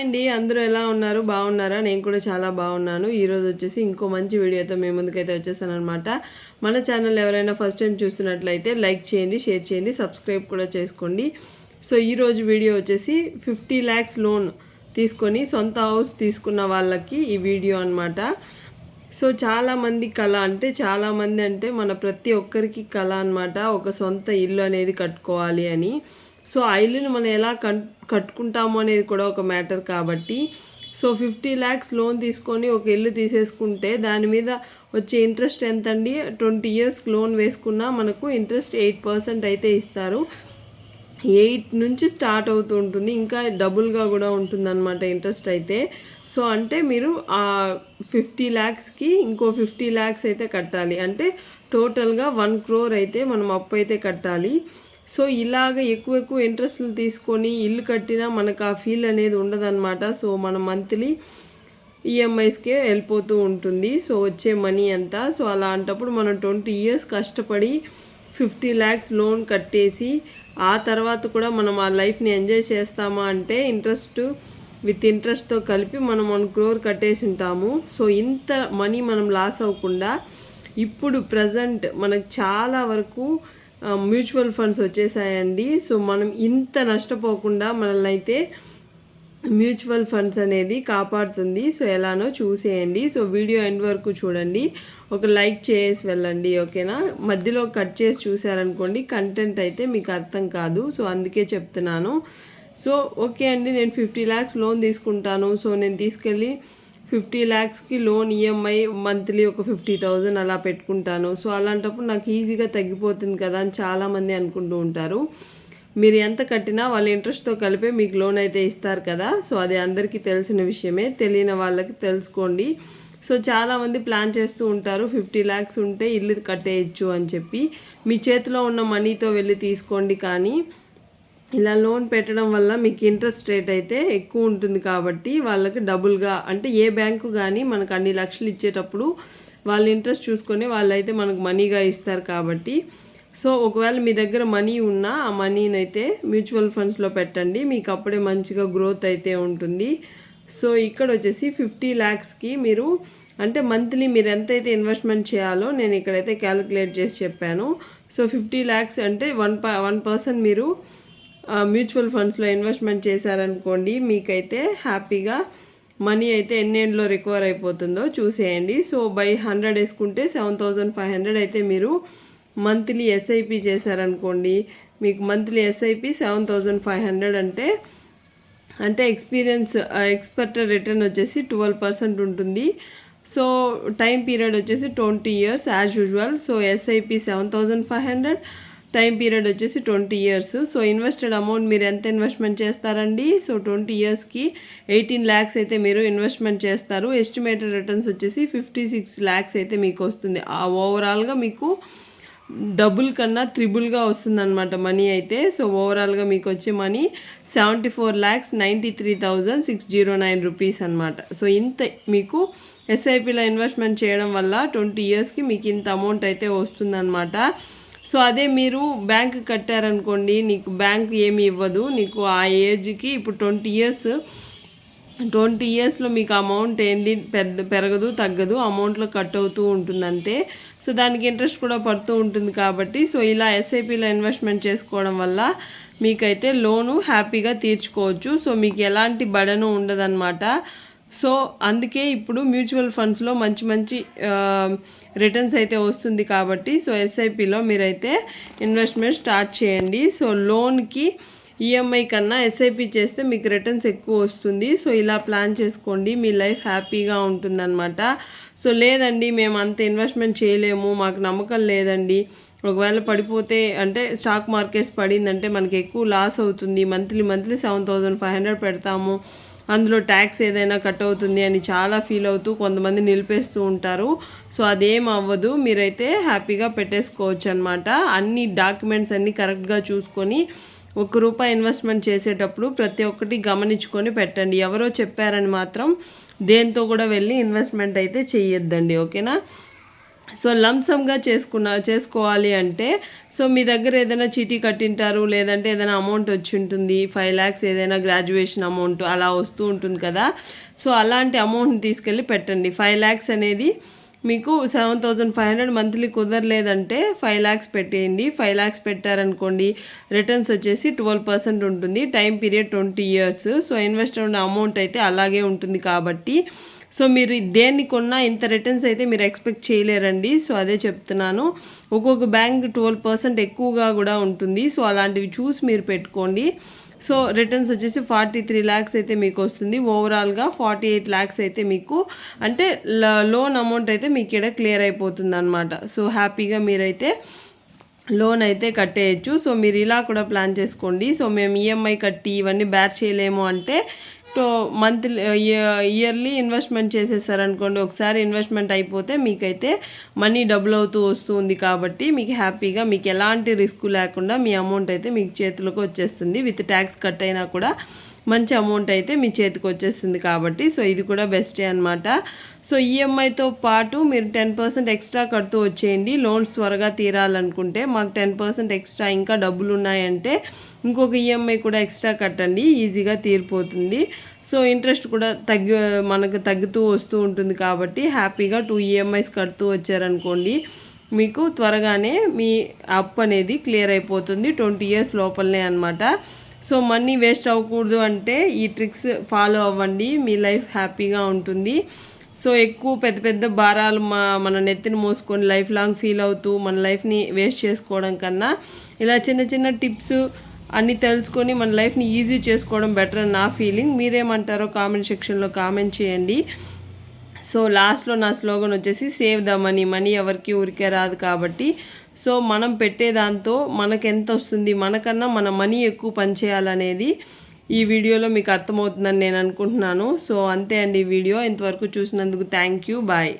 అండి. అందరూ ఎలా ఉన్నారు? బాగున్నారా? నేను కూడా చాలా బాగున్నాను. ఈరోజు వచ్చేసి ఇంకో మంచి వీడియోతో మేము ముందుకైతే వచ్చేసాను అనమాట మన ఛానల్ ఎవరైనా ఫస్ట్ టైం చూస్తున్నట్లయితే లైక్ చేయండి షేర్ చేయండి సబ్స్క్రైబ్ కూడా చేసుకోండి. సో ఈరోజు వీడియో వచ్చేసి ఫిఫ్టీ ల్యాక్స్ లోన్ తీసుకొని సొంత హౌస్ తీసుకున్న వాళ్ళకి ఈ వీడియో అనమాట సో చాలామంది కళ అంటే చాలామంది అంటే మన ప్రతి ఒక్కరికి కళ అనమాట ఒక సొంత ఇల్లు అనేది కట్టుకోవాలి అని. సో ఆ ఇల్లుని మనం ఎలా కన్ కట్టుకుంటాము అనేది కూడా ఒక మ్యాటర్ కాబట్టి. సో ఫిఫ్టీ ల్యాక్స్ లోన్ తీసుకొని ఒక ఇల్లు తీసేసుకుంటే దాని మీద వచ్చే ఇంట్రెస్ట్ ఎంత అండి ట్వంటీ ఇయర్స్కి లోన్ వేసుకున్నా మనకు ఇంట్రెస్ట్ ఎయిట్ పర్సెంట్ అయితే ఇస్తారు. ఎయిట్ నుంచి స్టార్ట్ అవుతూ ఉంటుంది. ఇంకా డబుల్గా కూడా ఉంటుందన్నమాట ఇంట్రెస్ట్ అయితే. సో అంటే మీరు ఆ ఫిఫ్టీ ల్యాక్స్కి ఇంకో ఫిఫ్టీ ల్యాక్స్ అయితే కట్టాలి. అంటే టోటల్గా వన్ క్రోర్ అయితే మనం అప్పు అయితే కట్టాలి. సో ఇలాగ ఎక్కువ ఎక్కువ ఇంట్రెస్ట్లు తీసుకొని ఇల్లు కట్టినా మనకు ఆ ఫీల్ అనేది ఉండదన్నమాట. సో మన మంత్లీ ఈఎంఐస్కే వెళ్ళిపోతూ ఉంటుంది. సో వచ్చే మనీ అంతా. సో అలాంటప్పుడు మనం ట్వంటీ ఇయర్స్ కష్టపడి ఫిఫ్టీ ల్యాక్స్ లోన్ కట్టేసి ఆ తర్వాత కూడా మనం ఆ లైఫ్ని ఎంజాయ్ చేస్తామా అంటే ఇంట్రెస్ట్ విత్ ఇంట్రెస్ట్తో కలిపి మనం వన్ క్రోర్ కట్టేసి ఉంటాము. సో ఇంత మనీ మనం లాస్ అవ్వకుండా ఇప్పుడు ప్రజెంట్ మనకు చాలా వరకు మ్యూచువల్ ఫండ్స్ వచ్చేసాయండి. సో మనం ఇంత నష్టపోకుండా మనల్ని అయితే మ్యూచువల్ ఫండ్స్ అనేది కాపాడుతుంది. సో ఎలానో చూసేయండి. సో వీడియో ఎండ్ వరకు చూడండి. ఒక లైక్ చేసి వెళ్ళండి ఓకేనా? మధ్యలో కట్ చేసి చూసారనుకోండి కంటెంట్ అయితే మీకు అర్థం కాదు. సో అందుకే చెప్తున్నాను. సో ఓకే అండి నేను ఫిఫ్టీ ల్యాక్స్ లోన్ తీసుకుంటాను. సో నేను తీసుకెళ్ళి ఫిఫ్టీ ల్యాక్స్కి లోన్ ఈఎంఐ మంత్లీ ఒక ఫిఫ్టీ థౌజండ్ అలా పెట్టుకుంటాను. సో అలాంటప్పుడు నాకు ఈజీగా తగ్గిపోతుంది కదా అని చాలామంది అనుకుంటూ ఉంటారు. మీరు ఎంత కట్టినా వాళ్ళ ఇంట్రెస్ట్తో కలిపే మీకు లోన్ అయితే ఇస్తారు కదా. సో అది అందరికీ తెలిసిన విషయమే. తెలియని వాళ్ళకి తెలుసుకోండి. సో చాలామంది ప్లాన్ చేస్తూ ఉంటారు ఫిఫ్టీ ల్యాక్స్ ఉంటే ఇల్లు కట్టేయచ్చు అని చెప్పి. మీ చేతిలో ఉన్న మనీతో వెళ్ళి తీసుకోండి కానీ ఇలా లోన్ పెట్టడం వల్ల మీకు ఇంట్రెస్ట్ రేట్ అయితే ఎక్కువ ఉంటుంది కాబట్టి వాళ్ళకి డబుల్గా అంటే ఏ బ్యాంకు కానీ మనకు అన్ని లక్షలు ఇచ్చేటప్పుడు వాళ్ళ ఇంట్రెస్ట్ చూసుకొని వాళ్ళైతే మనకు మనీగా ఇస్తారు కాబట్టి. సో ఒకవేళ మీ దగ్గర మనీ ఉన్నా ఆ మనీని అయితే మ్యూచువల్ ఫండ్స్లో పెట్టండి. మీకు అప్పుడే మంచిగా గ్రోత్ అయితే ఉంటుంది. సో ఇక్కడ వచ్చేసి ఫిఫ్టీ ల్యాక్స్కి మీరు అంటే మంత్లీ మీరు ఎంతైతే ఇన్వెస్ట్మెంట్ చేయాలో నేను ఇక్కడైతే క్యాలిక్యులేట్ చేసి చెప్పాను. సో ఫిఫ్టీ ల్యాక్స్ అంటే వన్ ప వన్ పర్సన్ మీరు మ్యూచువల్ ఫండ్స్లో ఇన్వెస్ట్మెంట్ చేశారనుకోండి మీకైతే హ్యాపీగా మనీ అయితే ఎన్నేళ్ళలో రికవర్ అయిపోతుందో చూసేయండి. సో బై హండ్రెడ్ వేసుకుంటే సెవెన్ థౌజండ్ ఫైవ్ హండ్రెడ్ అయితే మీరు మంత్లీ ఎస్ఐపి చేశారనుకోండి మీకు monthly SIP seven thousand five hundred అంటే అంటే ఎక్స్పీరియన్స్ ఎక్స్పర్ట్ రిటర్న్ వచ్చేసి ట్వెల్వ్ పర్సెంట్ ఉంటుంది. సో టైం పీరియడ్ వచ్చేసి twenty years as usual. So SIP seven thousand five hundred time period వచ్చేసి twenty years. So invested amount మీరు ఎంత investment చేస్తారండి? So twenty ఇయర్స్కి ఎయిటీన్ ల్యాక్స్ అయితే మీరు ఇన్వెస్ట్మెంట్ చేస్తారు. ఎస్టిమేటెడ్ రిటర్న్స్ వచ్చేసి ఫిఫ్టీ సిక్స్ ల్యాక్స్ అయితే మీకు వస్తుంది. ఆ ఓవరాల్గా మీకు డబుల్ కన్నా త్రిబుల్గా వస్తుందన్నమాట మనీ అయితే. సో ఓవరాల్గా మీకు వచ్చే money seventy four lakhs ninety three thousand six zero nine rupees అనమాట సో ఇంత మీకు ఎస్ఐపిలో ఇన్వెస్ట్మెంట్ చేయడం వల్ల ట్వంటీ ఇయర్స్కి మీకు ఇంత అమౌంట్ అయితే వస్తుందన్నమాట. సో అదే మీరు బ్యాంక్ కట్టారనుకోండి నీకు బ్యాంక్ ఏమి ఇవ్వదు. నీకు ఆ ఏజ్కి ఇప్పుడు ట్వంటీ ఇయర్స్ ట్వంటీ ఇయర్స్లో మీకు అమౌంట్ ఏంది పెద్ద పెరగదు తగ్గదు అమౌంట్లో కట్ అవుతూ ఉంటుంది అంతే సో దానికి ఇంట్రెస్ట్ కూడా పడుతూ ఉంటుంది కాబట్టి సో ఇలా ఎస్ఐపిలో ఇన్వెస్ట్మెంట్ చేసుకోవడం వల్ల మీకైతే లోను హ్యాపీగా తీర్చుకోవచ్చు. సో మీకు ఎలాంటి బడను ఉండదన్నమాట. సో అందుకే ఇప్పుడు మ్యూచువల్ ఫండ్స్లో మంచి మంచి రిటర్న్స్ అయితే వస్తుంది కాబట్టి సో ఎస్ఐపిలో మీరైతే ఇన్వెస్ట్మెంట్ స్టార్ట్ చేయండి. సో లోన్కి ఈఎంఐ కన్నా ఎస్ఐపి చేస్తే మీకు రిటర్న్స్ ఎక్కువ వస్తుంది. సో ఇలా ప్లాన్ చేసుకోండి. మీ లైఫ్ హ్యాపీగా ఉంటుందన్నమాట. సో లేదండి మేము అంత ఇన్వెస్ట్మెంట్ చేయలేము. మాకు నమ్మకం లేదండి. ఒకవేళ పడిపోతే అంటే స్టాక్ మార్కెట్స్ పడిందంటే మనకి ఎక్కువ లాస్ అవుతుంది. Monthly monthly seven thousand five hundred పెడతాము. అందులో ట్యాక్స్ ఏదైనా కట్ అవుతుంది అని చాలా ఫీల్ అవుతూ కొంతమంది నిలిపేస్తూ ఉంటారు. సో అదేం అవ్వదు. మీరైతే హ్యాపీగా పెట్టేసుకోవచ్చు అనమాట అన్ని డాక్యుమెంట్స్ అన్నీ కరెక్ట్గా చూసుకొని ఒక రూపాయి ఇన్వెస్ట్మెంట్ చేసేటప్పుడు ప్రతి ఒక్కటి గమనించుకొని పెట్టండి. ఎవరో చెప్పారని మాత్రం దేంతో కూడా వెళ్ళి ఇన్వెస్ట్మెంట్ అయితే చేయొద్దండి ఓకేనా? సో లంసమ్గా చేసుకున్న చేసుకోవాలి అంటే సో మీ దగ్గర ఏదైనా చీటీ కట్టింటారు లేదంటే ఏదైనా అమౌంట్ వచ్చి ఉంటుంది ఫైవ్ ల్యాక్స్ ఏదైనా గ్రాడ్యుయేషన్ అమౌంట్ అలా వస్తూ ఉంటుంది కదా సో అలాంటి అమౌంట్ని తీసుకెళ్ళి పెట్టండి. ఫైవ్ ల్యాక్స్ అనేది మీకు seven thousand five hundred monthly కుదరలేదంటే five lakhs పెట్టేయండి. ఫైవ్ ల్యాక్స్ పెట్టారనుకోండి రిటర్న్స్ వచ్చేసి ట్వెల్వ్ పర్సెంట్ ఉంటుంది time period twenty years so invest ఉన్న అమౌంట్ అయితే అలాగే ఉంటుంది కాబట్టి సో మీరు దేన్ని కొన్నా ఇంత రిటర్న్స్ అయితే మీరు ఎక్స్పెక్ట్ చేయలేరండి. సో అదే చెప్తున్నాను. ఒక్కొక్క బ్యాంక్ ట్వెల్వ్ పర్సెంట్ ఎక్కువగా కూడా ఉంటుంది. సో అలాంటివి చూసి మీరు పెట్టుకోండి. సో రిటర్న్స్ వచ్చేసి ఫార్టీ త్రీ ల్యాక్స్ అయితే మీకు వస్తుంది. ఓవరాల్గా ఫార్టీ ఎయిట్ ల్యాక్స్ అయితే మీకు అంటే లోన్ అమౌంట్ అయితే మీకు ఇక్కడ క్లియర్ అయిపోతుంది అనమాట సో హ్యాపీగా మీరైతే లోన్ అయితే కట్టేయచ్చు. సో మీరు ఇలా కూడా ప్లాన్ చేసుకోండి. సో మేము ఈఎంఐ కట్టి ఇవన్నీ బ్యాచ్ చేయలేము అంటే సో మంత్లీ ఇయర్లీ ఇన్వెస్ట్మెంట్ చేసేసారనుకోండి ఒకసారి ఇన్వెస్ట్మెంట్ అయిపోతే మీకైతే మనీ డబుల్ అవుతూ వస్తుంది కాబట్టి మీకు హ్యాపీగా మీకు ఎలాంటి రిస్క్ లేకుండా మీ అమౌంట్ అయితే మీకు చేతులకు వచ్చేస్తుంది. విత్ ట్యాక్స్ కట్ అయినా కూడా మంచి అమౌంట్ అయితే మీ చేతికి వచ్చేస్తుంది కాబట్టి సో ఇది కూడా బెస్టే అనమాట సో ఈఎంఐతో పాటు మీరు టెన్ పర్సెంట్ ఎక్స్ట్రా కడుతూ వచ్చేయండి. లోన్స్ త్వరగా తీరాలనుకుంటే మాకు టెన్ పర్సెంట్ ఎక్స్ట్రా ఇంకా డబ్బులు ఉన్నాయంటే ఇంకొక ఈఎంఐ కూడా ఎక్స్ట్రా కట్టండి. ఈజీగా తీరిపోతుంది. సో ఇంట్రెస్ట్ కూడా తగ్గి మనకు తగ్గుతూ వస్తూ ఉంటుంది కాబట్టి హ్యాపీగా టూ ఈఎంఐస్ కడుతూ వచ్చారనుకోండి మీకు త్వరగానే మీ అప్ అనేది క్లియర్ అయిపోతుంది. ట్వంటీ ఇయర్స్ లోపలనే అనమాట సో మనీ వేస్ట్ అవ్వకూడదు అంటే ఈ ట్రిక్స్ ఫాలో అవ్వండి మీ లైఫ్ హ్యాపీగా ఉంటుంది. సో ఎక్కువ పెద్ద పెద్ద భారాలు మా మన నెత్తిని మోసుకొని లైఫ్ లాంగ్ ఫీల్ అవుతూ మన లైఫ్ని వేస్ట్ చేసుకోవడం కన్నా ఇలా చిన్న చిన్న టిప్స్ అన్నీ తెలుసుకొని మన లైఫ్ని ఈజీ చేసుకోవడం బెటర్ అని నా ఫీలింగ్. మీరేమంటారో కామెంట్ సెక్షన్లో కామెంట్ చేయండి. సో లాస్ట్లో నా స్లోగన్ వచ్చేసి సేవ్ ద మనీ మనీ ఎవరికి ఊరికే రాదు కాబట్టి. సో మనం పెట్టేదాంతో మనకెంత వస్తుంది మనకన్నా మన మనీ ఎక్కువ పనిచేయాలనేది ఈ వీడియోలో మీకు అర్థమవుతుందని నేను అనుకుంటున్నాను. సో అంతే అండి ఈ వీడియో. ఇంతవరకు చూసినందుకు థ్యాంక్ యూ. బాయ్.